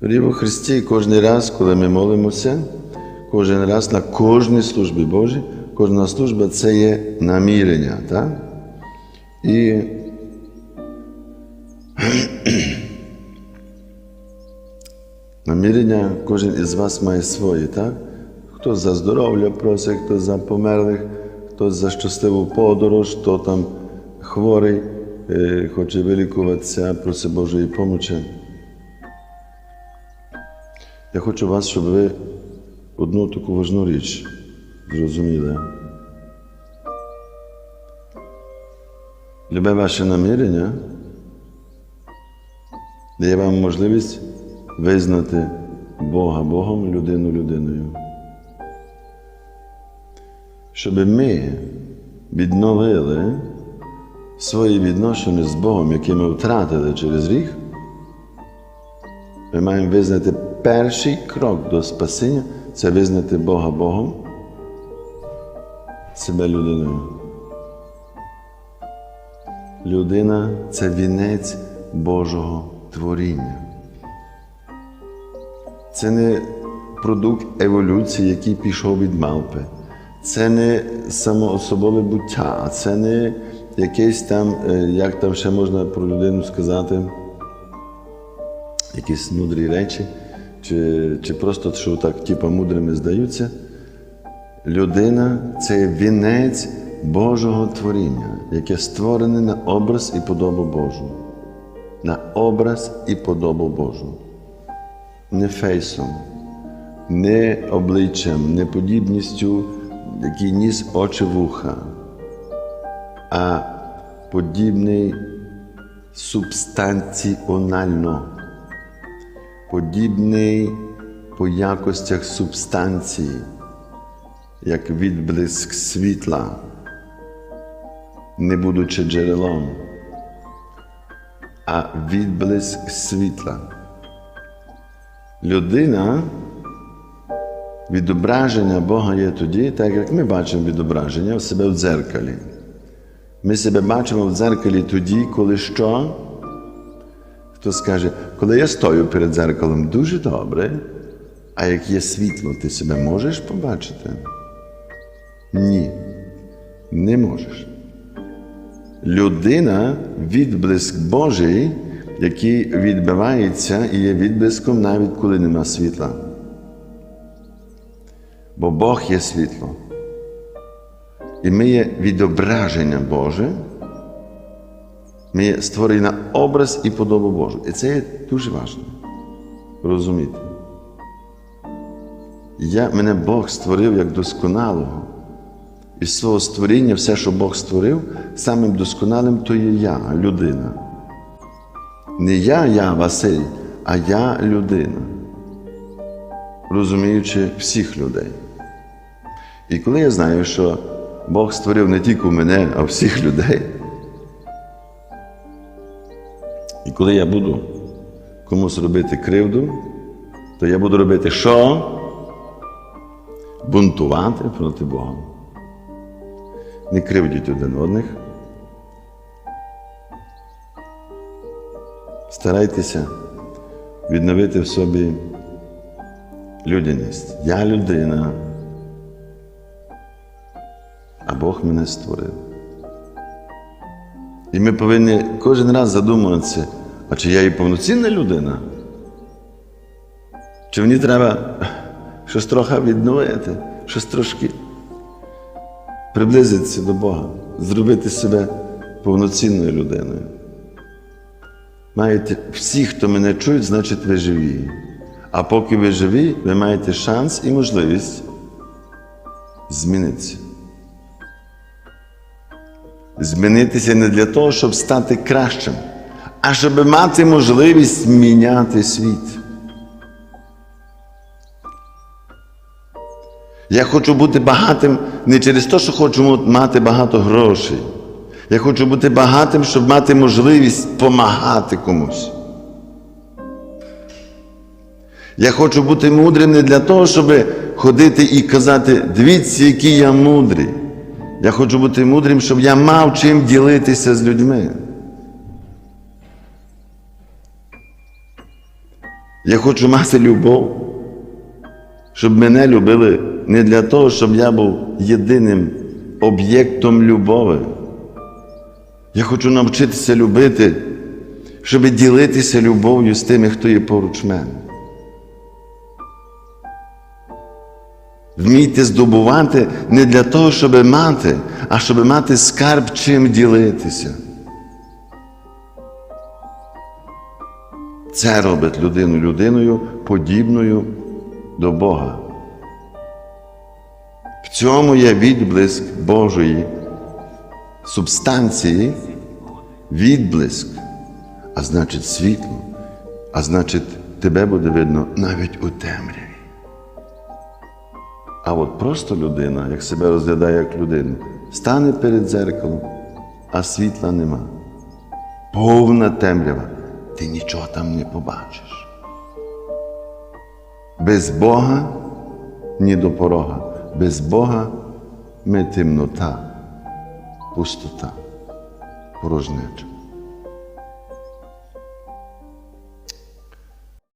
Дорогі во Христі, кожен раз, коли ми молимося, кожен раз на кожній службі Божій, кожна служба це є намірення. Так? І намірення кожен із вас має свої, так? Хто за здоров'я просить, хто за померлих, хто за щасливу подорож, хто там хворий, е, хоче вилікуватися, просить Божої помочі. Я хочу вас, щоб ви одну таку важну річ зрозуміли. Любе ваше намірення дає вам можливість визнати Бога Богом, людину людиною. Щоб ми відновили свої відношення з Богом, які ми втратили через рік, ми маємо визнати перший крок до спасіння це визнати Бога Богом, себе людиною. Людина це вінець Божого творіння. Це не продукт еволюції, який пішов від мавпи. Це не самоособове буття, це не якесь там, е, як там ще можна про людину сказати, якісь мудрі речі, чи, чи просто що так, типу, мудрими здаються. Людина це вінець Божого творіння, яке створене на образ і подобу Божу. На образ і подобу Божу. Не фейсом, не обличчям, не подібністю, який ніс очі вуха, а подібний субстанціонально, подібний по якостях субстанції, як відблиск світла, не будучи джерелом, а відблиск світла. Людина відображення Бога є тоді, так як ми бачимо відображення в себе в дзеркалі. Ми себе бачимо в дзеркалі тоді, коли що? Хто скаже, коли я стою перед дзеркалом дуже добре, а як є світло, ти себе можеш побачити? Ні, не можеш. Людина відблиск Божий, який відбивається і є відблиском навіть коли нема світла. Бо Бог є світло. І ми є відображення Боже. Ми є створені на образ і подобу Божу. І це є дуже важливо. Розуміти. Я, Мене Бог створив як досконалого. Із свого створіння, все, що Бог створив, самим досконалим то є я, людина. Не я, я, Василь, а я людина, розуміючи всіх людей. І коли я знаю, що Бог створив не тільки мене, а всіх людей. Коли я буду комусь робити кривду, то я буду робити що? Бунтувати проти Бога. Не кривдіть один одних. Старайтеся відновити в собі людяність. Я людина, а Бог мене створив. І ми повинні кожен раз задумуватися, а чи я і повноцінна людина? Чи мені треба щось трохи відновити, щось трошки приблизитися до Бога, зробити себе повноцінною людиною. Маєте всі, хто мене чують, значить ви живі. А поки ви живі, ви маєте шанс і можливість змінитися. Змінитися не для того, щоб стати кращим, а щоб мати можливість міняти світ. Я хочу бути багатим не через те, що хочу мати багато грошей. Я хочу бути багатим, щоб мати можливість допомагати комусь. Я хочу бути мудрим не для того, щоб ходити і казати, дивіться, який я мудрий. Я хочу бути мудрим, щоб я мав чим ділитися з людьми. Я хочу мати любов, щоб мене любили не для того, щоб я був єдиним об'єктом любові. Я хочу навчитися любити, щоб ділитися любов'ю з тими, хто є поруч мене. Вмійте здобувати не для того, щоб мати, а щоб мати скарб чим ділитися. Це робить людину людиною подібною до Бога. В цьому є відблиск Божої субстанції, відблиск, а значить світло, а значить, тебе буде видно навіть у темряві. А от просто людина, як себе розглядає як людину, стане перед дзеркалом, а світла нема. Повна темрява, ти нічого там не побачиш. Без Бога ні до порога, без Бога ми темнота, пустота, порожнеча.